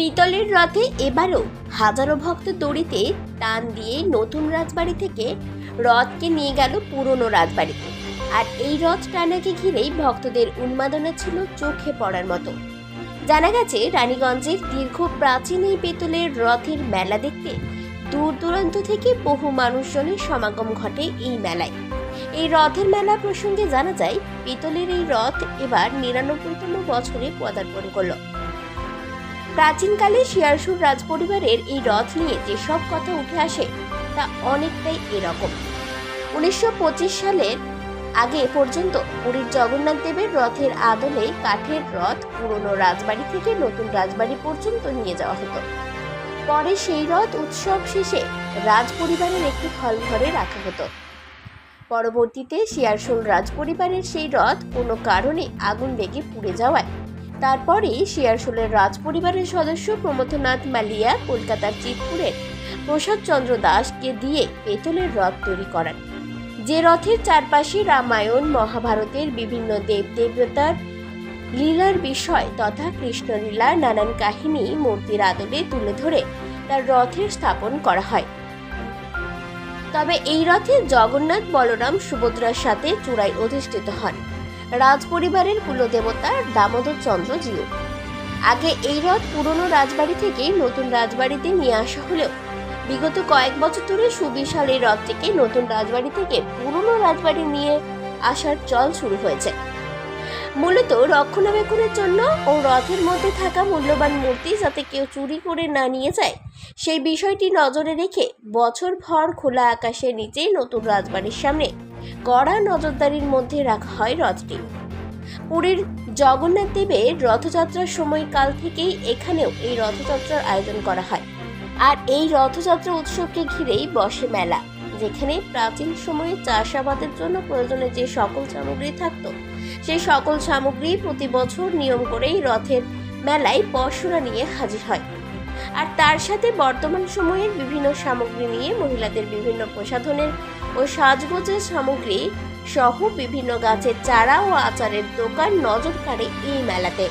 পিতলের রথে এবারও হাজারো ভক্ত দড়িতে টান দিয়ে নতুন রাজবাড়ি থেকে রথকে নিয়ে গেল পুরনো রাজবাড়িতে। আর এই রথ টানাকে ঘিরেই ভক্তদের উন্মাদনা ছিল চোখে পড়ার মতো। জানা গেছে, রানীগঞ্জের দীর্ঘ প্রাচীন এই পেতলের রথের মেলা দেখতে দূর দূরান্ত থেকে বহু মানুষজনের সমাগম ঘটে এই মেলায়। এই রথের মেলা প্রসঙ্গে জানা যায়, পিতলের এই রথ এবার নিরানব্বইতম বছরে পদার্পণ করল। প্রাচীনকালে শিয়ারসুর রাজপরিবারের এই রথ নিয়ে যেসব কথা উঠে আসে, তা অনেকটাই এরকম। উনিশশো পঁচিশ সালের আগে পর্যন্ত পুরীর জগন্নাথ দেবের রথের আদলে কাঠের রথ পুরনো রাজবাড়ি থেকে নতুন রাজবাড়ি পর্যন্ত নিয়ে যাওয়া হতো। পরে সেই রথ উৎসব শেষে রাজপরিবারের একটি হল ঘরে রাখা হতো। পরবর্তীতে শিয়ারশোল রাজপরিবারের সেই রথ কোনো কারণে আগুন লেগে পুড়ে যাওয়ায় তারপরে শিয়ারশোলের রাজপরিবারের সদস্য প্রমথনাথ মালিয়া কলকাতার চিতপুরের প্রসাদ চন্দ্র দাসকে দিয়ে পেতলের রথ তৈরি করান। যে রথের চারপাশে রামায়ণ, মহাভারতের বিভিন্ন দেব দেবতার লীলার বিষয় তথা কৃষ্ণলীলার নানান কাহিনী মূর্তির আদলে তুলে ধরে তার রথের স্থাপন করা হয়। তবে এই রথে জগন্নাথ বলরাম সুভদ্রার সাথে চূড়ায় অধিষ্ঠিত হন। রাজপরিবারের কুলদেবতা দামোদর চন্দ্র জিও আগে এই রথ পুরনো রাজবাড়ি থেকে নতুন রাজবাড়িতে নিয়ে আসা হলেও, বিগত কয়েক বছর ধরে সুবিশাল এই রথটিকে নতুন রাজবাড়ি থেকে পুরনো রাজবাড়ি নিয়ে আসার চল শুরু হয়েছে। মূলত রক্ষণাবেক্ষণের জন্য ও রথের মধ্যে থাকা মূল্যবান মূর্তি যাতে কেউ চুরি করে না নিয়ে যায়, সেই বিষয়টি নজরে রেখে বছরভর খোলা আকাশের নিচে নতুন রাজবাড়ির সামনে কড়া নজরদারির মধ্যে রাখা হয় রথটি পুরীর জগন্নাথ দেবের রথযাত্রার সময়কাল থেকেই এখানেও এই রথযাত্রার আয়োজন করা হয়। আর এই রথযাত্রা উৎসবকে ঘিরেই বসে মেলা, যেখানে প্রাচীন সময়ে চাষাবাদের জন্য প্রয়োজনে যে সকল সামগ্রী থাকতো, সেই সকল সামগ্রী প্রতি বছর নিয়ম করেই রথের মেলায় পশুরা নিয়ে হাজির হয়। আর তার সাথে বর্তমান সময়ের বিভিন্ন সামগ্রী নিয়ে মহিলাদের বিভিন্ন প্রসাধনের ও সাজগোজের সামগ্রী সহ বিভিন্ন গাছের চারা ও আচারের দোকান নজর কাড়ে এই মেলাতে।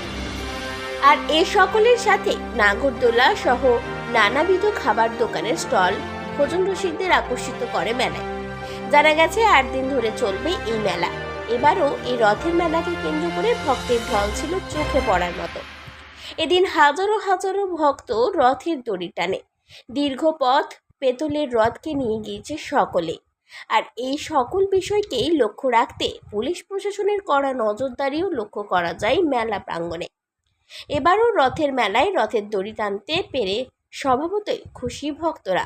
আর এ সকলের সাথে নাগরদোলা সহ নানাবিধ খাবার দোকানের স্টল ভোজন রসিকদের আকর্ষিত করে মেলায়। জানা গেছে আট দিন ধরে চলবে এই মেলা। এবারও এই রথের মেলাকে কেন্দ্র করে ভক্তের ঢল ছিল চোখে পড়ার মতো। এদিন হাজারো হাজারো ভক্ত রথের দড়ি টানে। দীর্ঘ পথ পেতলের রথকে নিয়ে গিয়েছে সকলে। আর এই সকল বিষয়কেই লক্ষ্য রাখতে পুলিশ প্রশাসনের কড়া নজরদারিও লক্ষ্য করা যায় মেলা প্রাঙ্গণে। এবারও রথের মেলায় রথের দড়ি টানতে পেরে স্বভাবতই খুশি ভক্তরা।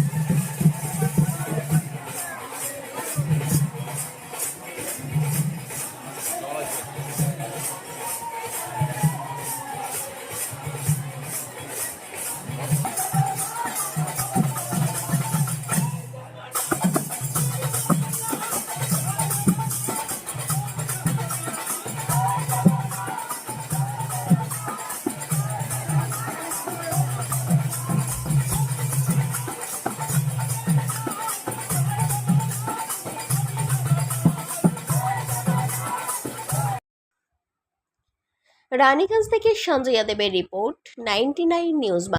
রানীগঞ্জ থেকে সঞ্জয় দেবের রিপোর্ট নাইনটি নিউজ